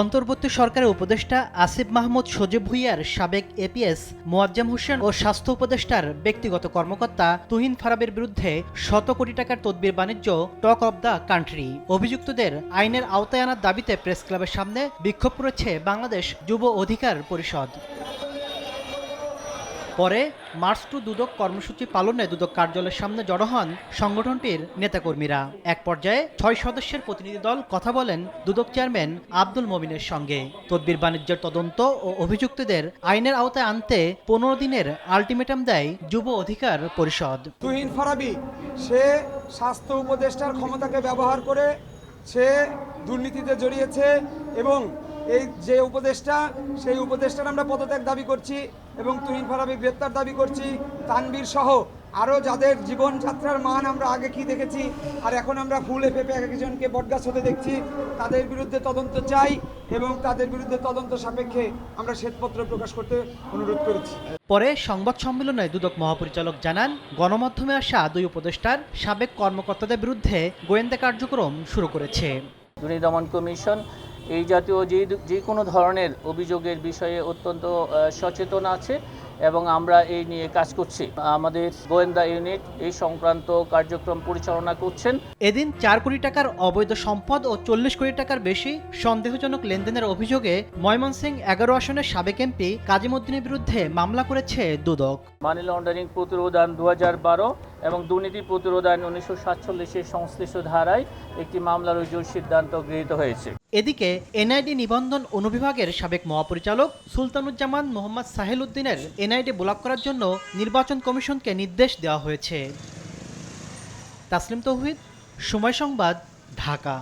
অন্তর্বর্তী সরকারের উপদেষ্টা আসিফ মাহমুদ সজীব ভুইয়ার সাবেক এপিএস মোয়াজ্জাম হোসেন ও স্বাস্থ্য উপদেষ্টার ব্যক্তিগত কর্মকর্তা তুহিন ফারাবের বিরুদ্ধে শত কোটি টাকার তদবির বাণিজ্য, টক অব দ্য কান্ট্রি। অভিযুক্তদের আইনের আওতায় আনার দাবিতে প্রেস ক্লাবের সামনে বিক্ষোভ করেছে বাংলাদেশ যুব অধিকার পরিষদ। পরে মার্চ টু দুদক কর্মসূচি পালনে দুদক কার্যালয়ের সামনে জড়ো হন সংগঠনটির নেতাকর্মীরা। এক পর্যায়ে ছয় সদস্যের প্রতিনিধি দল কথা বলেন দুদক চেয়ারম্যান আব্দুল মমিনের সঙ্গে। তদবির বাণিজ্যের তদন্ত ও অভিযুক্তদের আইনের আওতায় আনতে পনেরো দিনের আলটিমেটাম দেয় যুব অধিকার পরিষদ। তুহিন ফারাবি, সে স্বাস্থ্য উপদেষ্টার ক্ষমতাকে ব্যবহার করে সে দুর্নীতিতে জড়িয়েছে এবং এই যে উপদেষ্টা সেই উপদেষ্টার আমরা পদত্যাগ দাবি করছি এবং তুহিন ফারাবি গ্রেপ্তার দাবি করছি। তানবীর সহ আরও যাদের জীবনযাত্রার মান আমরা আগে কি দেখেছি আর এখন আমরা ফুলে এক একজনকে বটগাছ হতে দেখছি তাদের বিরুদ্ধে তদন্ত চাই এবং তাদের বিরুদ্ধে তদন্ত সাপেক্ষে আমরা শ্বেতপত্র প্রকাশ করতে অনুরোধ করেছি। পরে সংবাদ সম্মেলনে দুদক মহাপরিচালক জানান গণমাধ্যমে আসা দুই উপদেষ্টার সাবেক কর্মকর্তাদের বিরুদ্ধে গোয়েন্দা কার্যক্রম শুরু করেছে। দুর্নীতি দমন কমিশন এই জাতীয় যে যে কোনো ধরনের অভিযোগের বিষয়ে অত্যন্ত সচেতন আছে এবং আমরা এই নিয়ে কাজ করছি। আমাদের গোয়েন্দা ইউনিট এই সংক্রান্ত কার্যক্রম পরিচালনা করছেন। এদিন চার কোটি টাকার অবৈধ সম্পদ ও চল্লিশ কোটি টাকার বেশি সন্দেহজনক লেনদেনের অভিযোগে ময়মনসিংহ এগারো আসনের সাবেক এমপি কাজিমুদ্দিনের বিরুদ্ধে মামলা করেছে দুদক। মানি লন্ডারিং প্রতিরোধ আইন দু এবং দুর্নীতি প্রতিরোধ আইন উনিশশো সাতচল্লিশের সংশ্লিষ্ট ধারায় একটি মামলার রুজুর সিদ্ধান্ত গৃহীত হয়েছে। এদিকে, এনআইডি নিবন্ধন অনুবিভাগের সাবেক মহাপরিচালক সুলতানুজ্জামান মোহাম্মদ সাহেল উদ্দিনের এনআইডি ব্লক করার জন্য নির্বাচন কমিশনকে নির্দেশ দেওয়া হয়েছে। তাসলিম তৌহিদ, সময় সংবাদ, ঢাকা।